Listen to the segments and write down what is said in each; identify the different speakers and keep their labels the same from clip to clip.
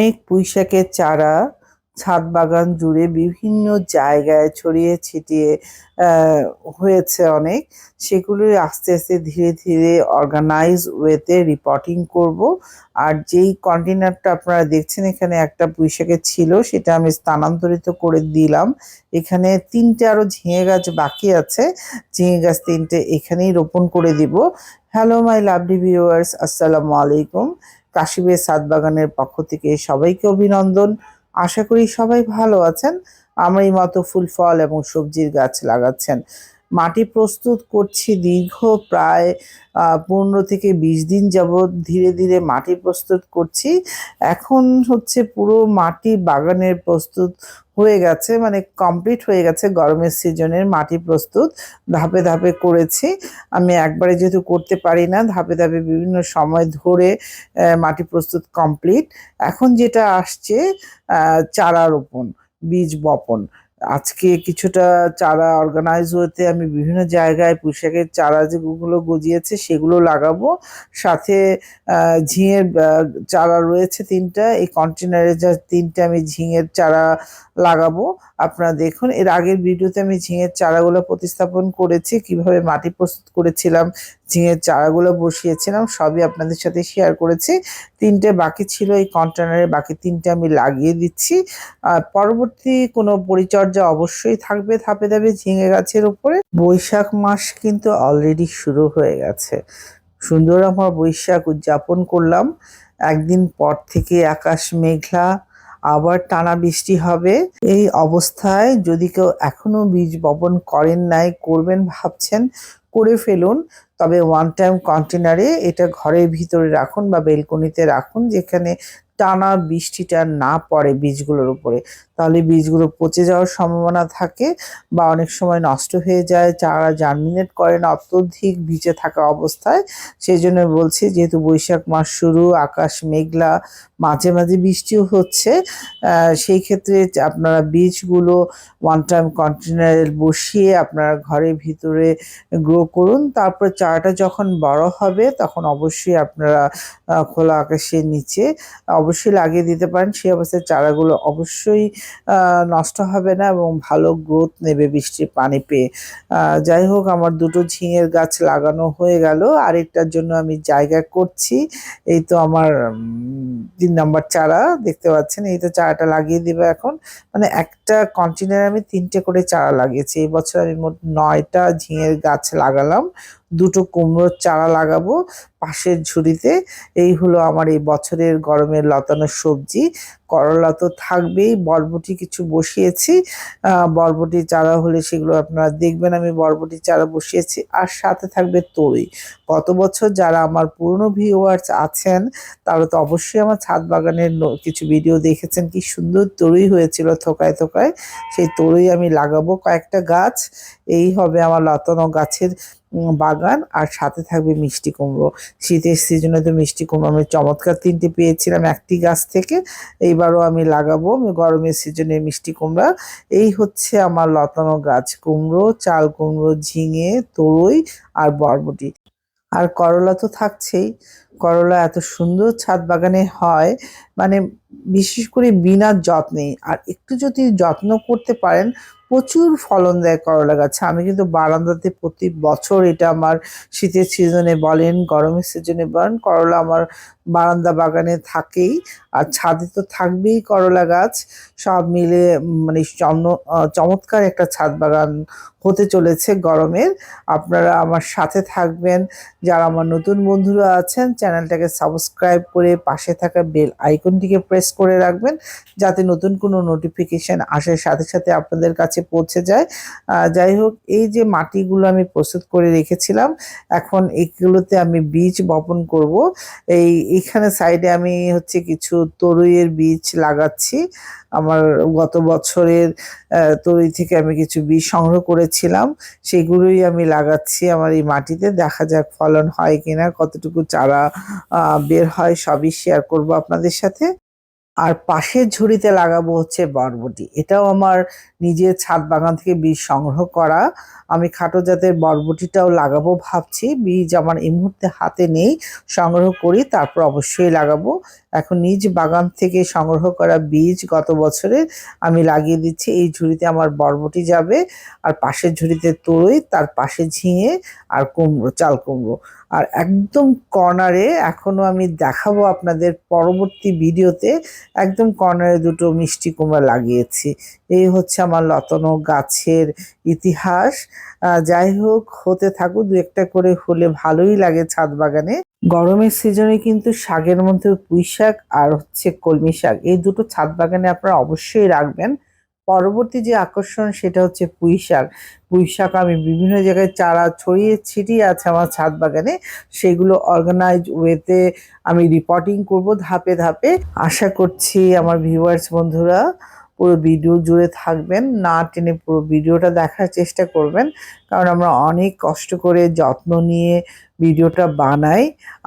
Speaker 1: অনেক পুঁইশাকের চারা ছাদ বাগান জুড়ে বিভিন্ন জায়গায় ছড়িয়ে ছিটিয়ে হয়েছে অনেক। সেগুলো আস্তে আস্তে ধীরে ধীরে অর্গানাইজ ওয়েতে রিপোর্টিং করব। আর যেই কন্টেনারটা আপনারা দেখছেন, এখানে একটা পুঁইশাকের ছিল, সেটা আমি স্থানান্তরিত করে দিলাম। এখানে তিনটে আরও ঝিঙে গাছ বাকি আছে। ঝিঙে গাছ তিনটে এখানেই রোপণ করে দিব। হ্যালো মাই লাভলি ভিউয়ার্স আসসালামু আলাইকুম। কাশিবের সাত বাগানের পক্ষ থেকে সবাইকে অভিনন্দন। আশা করি সবাই ভালো আছেন। আমরা এই মতো ফুল, ফল এবং সবজির গাছ লাগাচ্ছেন। মাটি প্রস্তুত করছি দীর্ঘ প্রায় পনেরো থেকে বিশ দিন যাবৎ ধীরে ধীরে মাটি প্রস্তুত করছি। এখন হচ্ছে পুরো মাটি বাগানের প্রস্তুত হয়ে গেছে মানে কমপ্লিট হয়ে গেছে গরমের সিজনের মাটি প্রস্তুত। ধাপে ধাপে করেছি। আমি একবারে যেহেতু করতে পারি না, ধাপে ধাপে বিভিন্ন সময় ধরে মাটি প্রস্তুত কমপ্লিট এখন যেটা আসছে চারা রোপণ, বীজ বপন। আজকে কিছুটা চারা অর্গানাইজ হতে আমি বিভিন্ন জায়গায় পোশাকের চারা যেগুলো গজিয়েছে সেগুলো লাগাবো। সাথে ঝিঙের চারা রয়েছে তিনটা। এই কন্টেনারে যা তিনটা আমি ঝিঙের চারা লাগাবো। আপনারা দেখুন, এর আগের ভিডিওতে আমি ঝিঙের চারাগুলো প্রতিস্থাপন করেছি, কীভাবে মাটি প্রস্তুত করেছিলাম, ঝিঙের চারাগুলো বসিয়েছিলাম, সবই আপনাদের সাথে শেয়ার করেছি। তিনটে বাকি ছিল এই কন্টেনারে বাকি তিনটে আমি লাগিয়ে দিচ্ছি। আর পরবর্তী কোনো পরিচর্যা অবশ্যই থাকবে ধাপে ধাপে ঝিঙে গাছের উপরে। বৈশাখ মাস কিন্তু অলরেডি শুরু হয়ে গেছে। সুন্দর আমার বৈশাখ উদযাপন করলাম। একদিন পর থেকে আকাশ মেঘলা আবার টানা বৃষ্টি হবে। এই অবস্থায় যদি কেউ এখনও বীজ বপন করেন নাই, করবেন ভাবছেন, করে ফেলুন। তবে ওয়ান টাইম কন্টেনারে এটা ঘরের ভিতরে রাখুন বা বেলকনিতে রাখুন, যেখানে টানা বৃষ্টিটা না পড়ে বীজগুলোর উপরে। তাহলে বীজগুলো পচে যাওয়ার সম্ভাবনা থাকে বা অনেক সময় নষ্ট হয়ে যায়, চারা জার্মিনেট করে না, অত্যধিক ভিজে থাকা অবস্থায়। সেই জন্য বলছি, যেহেতু বৈশাখ মাস শুরু, আকাশ মেঘলা, মাঝে মাঝে বৃষ্টিও হচ্ছে সেই ক্ষেত্রে আপনারা বীজগুলো ওয়ান টাইম কন্টেনারে বসিয়ে আপনারা ঘরের ভিতরে গ্রো করুন। তারপর চারাটা যখন বড় হবে, তখন অবশ্যই আপনারা খোলা আকাশের নিচে অবশ্যই লাগিয়ে দিতে পারেন। সেই অবস্থায় চারাগুলো অবশ্যই নষ্ট হবে না এবং ভালো গ্রোথ নেবে বৃষ্টির পানি পেয়ে। যাই হোক, আমার দুটো ঝিঙের গাছ লাগানো হয়ে গেল। আরেকটার জন্য আমি জায়গা করছি। এই তো আমার তিন নম্বর চারা দেখতে পাচ্ছেন। এই তো চারাটা লাগিয়ে দিবে এখন। মানে একটা কন্টেনারে আমি তিনটে করে চারা লাগিয়েছি। এই বছর আমি মোট নয়টা ঝিঙের গাছ লাগালাম। দুটো কুমড়োর চারা লাগাবো পাশের ঝুড়িতে। এই হলো আমার এই বছরের গরমের লতানো সবজি। করলা তো থাকবেই, বরবটি কিছু বসিয়েছি। বরবটি চারা হলে সেগুলো আপনারা দেখবেন আমি বরবটি চারা বসিয়েছি। আর সাথে থাকবে তরই গত বছর যারা আমার পুরনো ভিউয়ার্স আছেন, তারা তো অবশ্যই আমার ছাদ বাগানের কিছু ভিডিও দেখেছেন। কি সুন্দর তরুই হয়েছিল থোকায় থোকায়। সেই তরুই আমি লাগাবো কয়েকটা গাছ। এই হবে আমার লতানো গাছের বাগান আর সাথে থাকবে মিষ্টি কুমড়ো। শীতের সিজনে তো মিষ্টি কুমড়ো আমি চমৎকার তিনটে পেয়েছিলাম একটি গাছ থেকে। এইবারও আমি লাগাবো গরমের সিজনে মিষ্টি কুমড়া। এই হচ্ছে আমার লতানো গাছ, কুমড়ো, চাল কুমড়ো, ঝিঙে, তরই আর বরবটি। আর করলা তো থাকছেই। করলা এত সুন্দর ছাদ বাগানে হয় মানে বিশেষ করে বিনা যত্নে। আর একটু যদি যত্ন করতে পারেন, প্রচুর ফলন দেয় করলা গাছে। আমি কিন্তু বারান্দাতে প্রতি বছর এটা আমার শীতের সিজনে বলেন, গরমের সিজনে বলেন, করলা আমার বারান্দা বাগানে থাকেই। আর ছাদে তো থাকবেই করলা গাছ। সব মিলে মানে চম- চমৎকার একটা ছাদ বাগান হতে চলেছে গরমের। আপনারা আমার সাথে থাকবেন। যারা আমার নতুন বন্ধুরা আছেন চ্যানেলটাকে সাবস্ক্রাইব করে পাশে থাকা বেল আইকনটিকে প্রেস করে রাখবেন, যাতে নতুন কোনো নোটিফিকেশন আসার সাথে সাথে আপনাদের কাছে পৌঁছে যায়। যাই হোক, এই যে মাটিগুলো আমি প্রস্তুত করে রেখেছিলাম, এখন এগুলোতে আমি বীজ বপন করব। এই, এখানে সাইডে আমি হচ্ছে কিছু তরুইয়ের বীজ লাগাচ্ছি। আমার গত বছরের তৈরি থেকে আমি কিছু বীজ সংগ্রহ করেছিলাম, সেগুলোই আমি লাগাচ্ছি আমার এই মাটিতে। দেখা যাক ফলন হয় কিনা, কতটুকু চারা বের হয়, সবই শেয়ার করব আপনাদের সাথে। আর পাশের ঝুড়িতে লাগাবো হচ্ছে বরবটি। এটাও আমার নিজের ছাদ বাগান থেকে বীজ সংগ্রহ করা। আমি খাটো জাতের বরবটিটাও লাগাবো ভাবছি। বীজ আমার এই মুহূর্তে হাতে নেই, সংগ্রহ করি, তারপর অবশ্যই লাগাবো। এখন নিজ বাগান থেকে সংগ্রহ করা বীজ গত বছরে আমি লাগিয়ে দিচ্ছি। এই ঝুড়িতে আমার বরবটি যাবে, আর পাশের ঝুড়িতে তরই তার পাশে ঝিঙে আর কুমড়ো, চাল কুমড়ো। আর একদম কর্নারে এখনও আমি দেখাবো আপনাদের পরবর্তী ভিডিওতে, একদম কর্নারে দুটো মিষ্টি কুমড়া লাগিয়েছি। এই হচ্ছে আমার লতানো গাছের ইতিহাস। যাই হোক হতে থাকুক, দু একটা করে হলে ভালোই লাগে ছাদ বাগানে। গরমের সিজনে কিন্তু শাকের মধ্যে পুঁই শাক আর হচ্ছে কলমি শাক, এই দুটো ছাদ বাগানে আপনারা অবশ্যই রাখবেন। পরবর্তী যে আকর্ষণ, সেটা হচ্ছে পুঁই শাক। পুঁই শাক আমি বিভিন্ন জায়গায় চারা ছড়িয়ে ছিটিয়ে আছে আমার ছাদ বাগানে। সেগুলো অর্গানাইজ ওয়েতে আমি রিপোর্টিং করব ধাপে ধাপে। আশা করছি আমার ভিউয়ার্স বন্ধুরা পুরো ভিডিও জুড়ে থাকবেন, না টেনে পুরো ভিডিওটা দেখার চেষ্টা করবেন, কারণ আমরা অনেক কষ্ট করে যত্ন নিয়ে ভিডিওটা বানাই।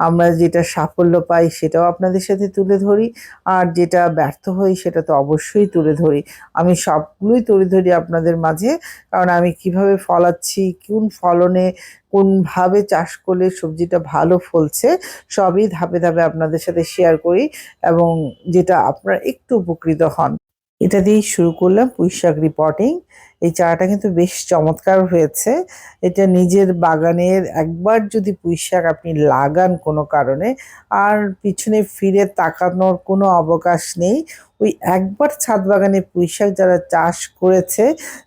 Speaker 1: আমরা যেটা সাফল্য পাই সেটাও আপনাদের সাথে তুলে ধরি, আর যেটা ব্যর্থ হই সেটা তো অবশ্যই তুলে ধরি। আমি সবগুলোই তুলে ধরি আপনাদের মাঝে, কারণ আমি কীভাবে ফলাচ্ছি, কোন ফলনে কোনভাবে চাষ করলে সবজিটা ভালো ফলছে, সবই ধাপে ধাপে আপনাদের সাথে শেয়ার করি এবং যেটা আপনারা একটু উপকৃত হন। এটা দিয়েই শুরু করলাম পুঁইশাক রিপোর্টিং এই চারাটা কিন্তু বেশ চমৎকার হয়েছে। এটা নিজের বাগানের একবার যদি পুঁইশাক আপনি লাগান কোনো কারণে, আর পিছনে ফিরে তাকানোর কোনো অবকাশ নেই। ওই একবার ছাদ বাগানে পুঁইশাক যারা চাষ করেছে,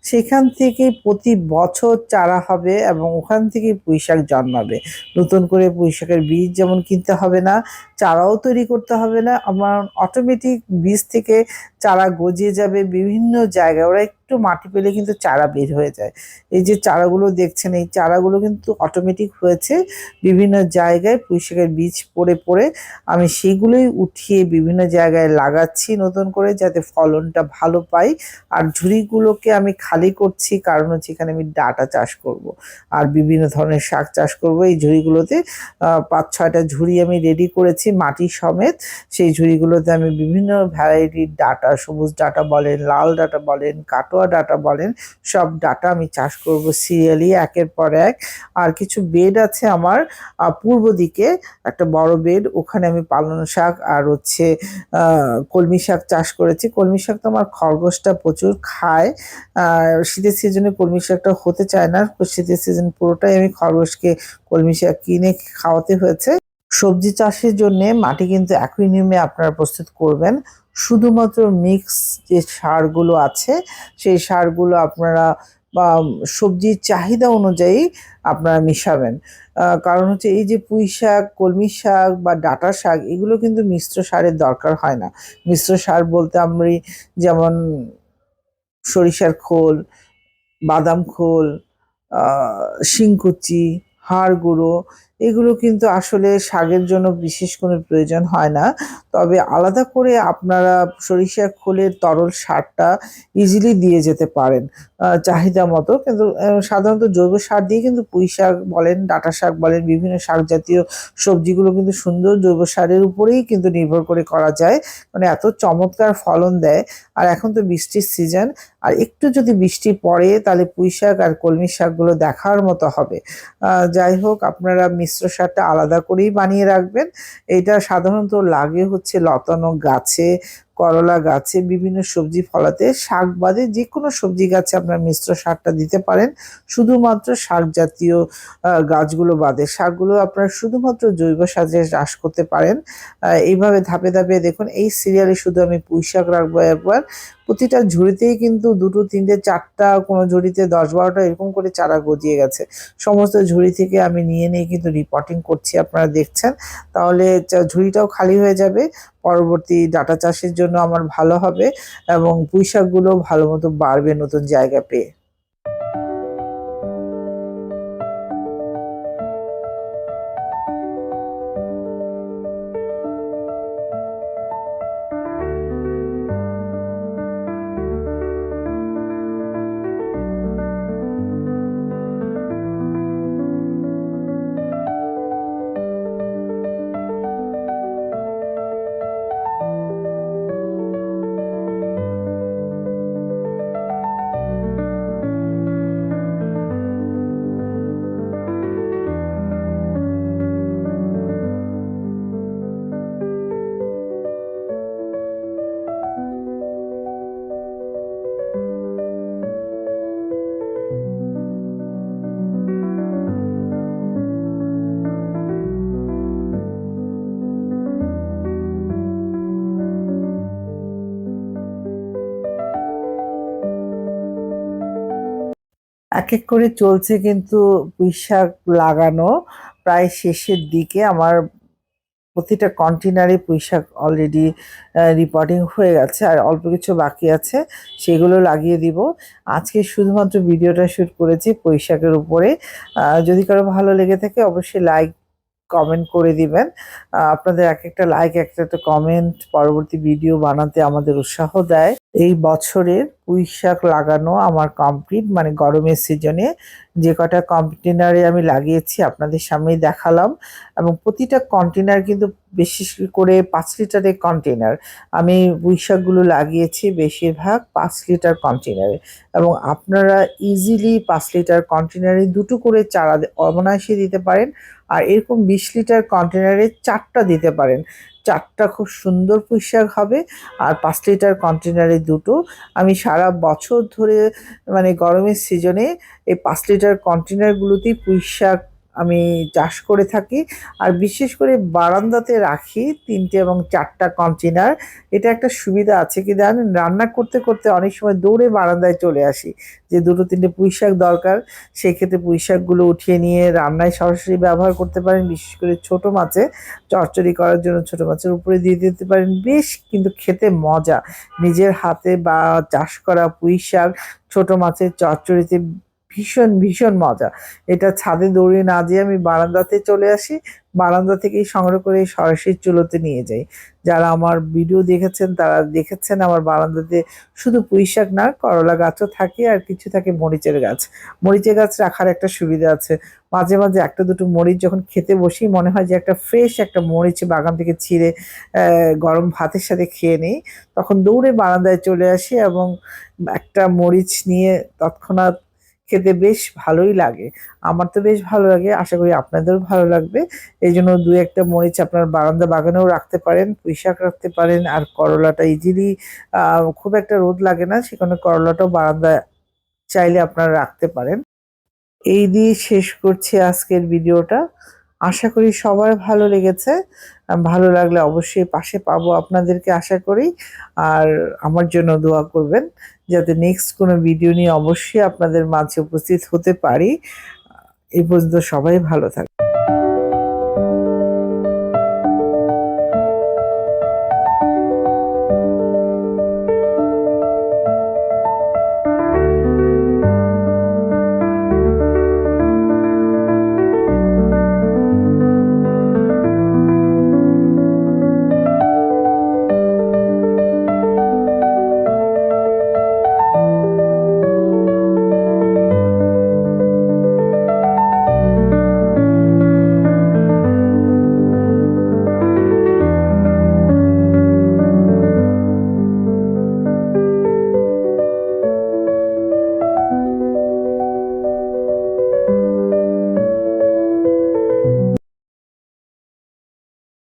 Speaker 1: সেখান থেকে প্রতি বছর চারা হবে এবং ওখান থেকে পুঁইশাক জন্মাবে। নতুন করে পুঁইশাকের বীজ যেমন কিনতে হবে না, চারাও তৈরি করতে হবে না, আমার অটোমেটিক বীজ থেকে চারা গজিয়ে যাবে বিভিন্ন জায়গায়। ওরা একটু মাটি পেলে কিন্তু চারা বের হয়ে যায়। এই যে চারাগুলো দেখছেন, এই চারাগুলো কিন্তু অটোমেটিক হয়েছে বিভিন্ন জায়গায় পুঁইশাকের বীজ পড়ে পড়ে। আমি সেগুলোই উঠিয়ে বিভিন্ন জায়গায় লাগাচ্ছি নতুন করে যাতে ফলনটা ভালো পাই। আর ঝুড়িগুলোকে আমি খালি করছি, কারণ হচ্ছে এখানে আমি ডাটা চাষ করব। আর বিভিন্ন ধরনের শাক চাষ করব। এই ঝুড়িগুলোতে পাঁচ ছয়টা ঝুড়ি আমি রেডি করেছি মাটি সমেত। সেই ঝুড়িগুলোতে আমি বিভিন্ন ভ্যারাইটির ডাটা সবুজ ডাটা বলেন, লাল ডাটা বলেন, কাটোয়া ডাটা বলেন, সব ডাটা আমি চাষ করব সিরিয়ালি, একের পর এক। আর কিছু বেড আছে আমার পূর্ব দিকে, একটা বড় বেড, ওখানে আমি পালং শাক আর হচ্ছে কলমি শাক চাষ করেছি। কলমি শাক তো আমার খরগোশটা প্রচুর খায় শীতের সিজনে কলমি শাকটা হতে চায় না, শীতের সিজন পুরোটাই আমি খরগোশকে কলমি শাক কিনে খাওয়াতে হয়েছে। সবজি চাষের জন্য মাটি কিন্তু অ্যাকুইনিয়ামে আপনারা প্রস্তুত করবেন। শুধুমাত্র মিক্স যে সারগুলো আছে, সেই সারগুলো আপনারা, বা সবজির চাহিদা অনুযায়ী আপনারা মিশাবেন। কারণ হচ্ছে এই যে পুঁই শাক, কলমি শাক বা ডাঁটা শাক, এগুলো কিন্তু মিশ্র সারের দরকার হয় না। মিশ্র সার বলতে আমি যেমন সরিষার খোল, বাদাম খোল শিংকুচি হাড় গুঁড়ো এগুলো কিন্তু আসলে শাকের জন্য বিশেষ কোনো প্রয়োজন হয় না। তবে আলাদা করে আপনারা সরিষা খোলের তরল সারটা ইজিলি দিয়ে যেতে পারেন চাহিদা মতো। কিন্তু সাধারণত জৈব সার দিয়ে কিন্তু পুঁই শাক বলেন, ডাঁটা শাক বলেন, বিভিন্ন শাক জাতীয় সবজিগুলো কিন্তু সুন্দর জৈব সারের উপরেই কিন্তু নির্ভর করে করা যায়। মানে এত চমৎকার ফলন দেয়। আর এখন তো বৃষ্টির সিজন আর একটু যদি বৃষ্টি পড়ে তাহলে পুঁই শাক আর কলমি শাকগুলো দেখার মতো হবে। যাই হোক, আপনারা মিশ্র সারটা আলাদা করেই বানিয়ে রাখবেন। এটা সাধারণত লাগে হচ্ছে লতানো গাছে করলা গাছে বিভিন্ন সবজি ফলাতে শাক বাদে যে কোনো সবজি গাছে আপনার মিশ্র সারটা দিতে পারেন। শুধুমাত্র শাক জাতীয় গাছগুলো বাদে শাকগুলো আপনারা শুধুমাত্র জৈব সাজে চাষ করতে পারেন। এইভাবে ধাপে ধাপে দেখুন, এই সিরিয়ালে শুধু আমি পুঁই শাক রাখব একবার। প্রতিটা ঝুড়িতেই কিন্তু দুটো, তিনটে, চারটা, কোনো ঝুড়িতে দশ, বারোটা এরকম করে চারা গজিয়ে গেছে। সমস্ত ঝুড়ি থেকে আমি নিয়ে নিয়ে কিন্তু রিপোর্টিং করছি, আপনারা দেখছেন। তাহলে ঝুড়িটাও খালি হয়ে যাবে। পরবর্তী ডাটা চাষের জন্য আমার ভালো হবে এবং পুঁইশাকগুলো ভালো মতো বাড়বে নতুন জায়গা পেয়ে। এক এক করে চলছে কিন্তু পুঁই শাক লাগানো। প্রায় শেষের দিকে আমার প্রতিটা কন্টেনারে পুঁই শাক অলরেডি রিপোর্টিং হয়ে গেছে আর অল্প কিছু বাকি আছে, সেগুলো লাগিয়ে দিব। আজকে শুধুমাত্র ভিডিওটা শ্যুট করেছি পুঁই শাকের উপরে যদি কারও ভালো লেগে থাকে অবশ্যই লাইক কমেন্ট করে দিবেন। আপনাদের এক একটা লাইক একটা একটা কমেন্ট পরবর্তী ভিডিও বানাতে আমাদের উৎসাহ দেয়। এই বছরের পুঁই শাক লাগানো আমার কমপ্লিট মানে গরমের সিজনে যে কটা কন্টেনারে আমি লাগিয়েছি আপনাদের সামনেই দেখালাম এবং প্রতিটা কন্টেনার কিন্তু বেশি করে পাঁচ লিটারের কন্টেনার আমি পুঁই শাকগুলো লাগিয়েছি বেশিরভাগ পাঁচ লিটার কন্টেনারে এবং আপনারা ইজিলি পাঁচ লিটার কন্টেনারে দুটো করে চারা অনায়াসে দিতে পারেন আর এরকম বিশ লিটার কন্টেনারে চারটা দিতে পারেন। চারটা খুব সুন্দর পুঁই শাক হবে আর পাঁচ লিটার কন্টেনারে দুটো। আমি সারা বছর ধরে মানে গরমের সিজনে এই পাঁচ লিটার কন্টেনারগুলোতেই পুঁই শাক আমি চাষ করে থাকি। আর বিশেষ করে বারান্দাতে রাখি তিনটে এবং চারটা কন্টেনার এটা একটা সুবিধা আছে কি জানেন? রান্না করতে করতে অনেক সময় দৌড়ে বারান্দায় চলে আসি যে দুটো তিনটে পুঁই শাক দরকার সেক্ষেত্রে পুঁই শাকগুলো উঠিয়ে নিয়ে রান্নায় সরাসরি ব্যবহার করতে পারেন। বিশেষ করে ছোট মাছে চচ্চড়ি করার জন্য ছোট মাছের উপরে দিয়ে দিতে পারেন। বেশ কিন্তু খেতে মজা। নিজের হাতে বা চাষ করা পুঁই শাক ছোট মাছের চচ্চড়িতে ভীষণ ভীষণ মজা। এটা ছাদে দৌড়িয়ে না দিয়ে আমি বারান্দাতে চলে আসি। বারান্দা থেকেই সংগ্রহ করে সরাসরি চুলোতে নিয়ে যাই। যারা আমার ভিডিও দেখেছেন, তারা দেখেছেন আমার বারান্দাতে শুধু পুঁইশাক না, করলা গাছও থাকে আর কিছু থাকে মরিচের গাছ। মরিচের গাছ রাখার একটা সুবিধা আছে। মাঝে মাঝে একটা দুটো মরিচ যখন খেতে বসি, মনে হয় যে একটা ফ্রেশ একটা মরিচ বাগান থেকে ছিঁড়ে গরম ভাতের সাথে খেয়ে নিই। তখন দৌড়ে বারান্দায় চলে আসি এবং একটা মরিচ নিয়ে তৎক্ষণাৎ খেতে বেশ ভালোই লাগে। আমার তো বেশ ভালো লাগে, আশা করি আপনাদেরও ভালো লাগবে। এই জন্য দু একটা মরিচ আপনার বারান্দা বাগানেও রাখতে পারেন পুঁই শাক রাখতে পারেন, আর করলাটা ইজিলি খুব একটা রোদ লাগে না, সেখানে করলাটাও বারান্দা চাইলে আপনারা রাখতে পারেন। এই দিয়ে শেষ করছি আজকের ভিডিওটা। আশা করি সবার ভালো লেগেছে। ভালো লাগলে অবশ্যই পাশে পাবো আপনাদেরকে, আশা করি। আর আমার জন্য দোয়া করবেন। যাতে নেক্সট কোনো ভিডিও নিয়ে অবশ্যই আপনাদের মাঝে উপস্থিত হতে পারি। এ পর্যন্ত সবাই ভালো থাকবে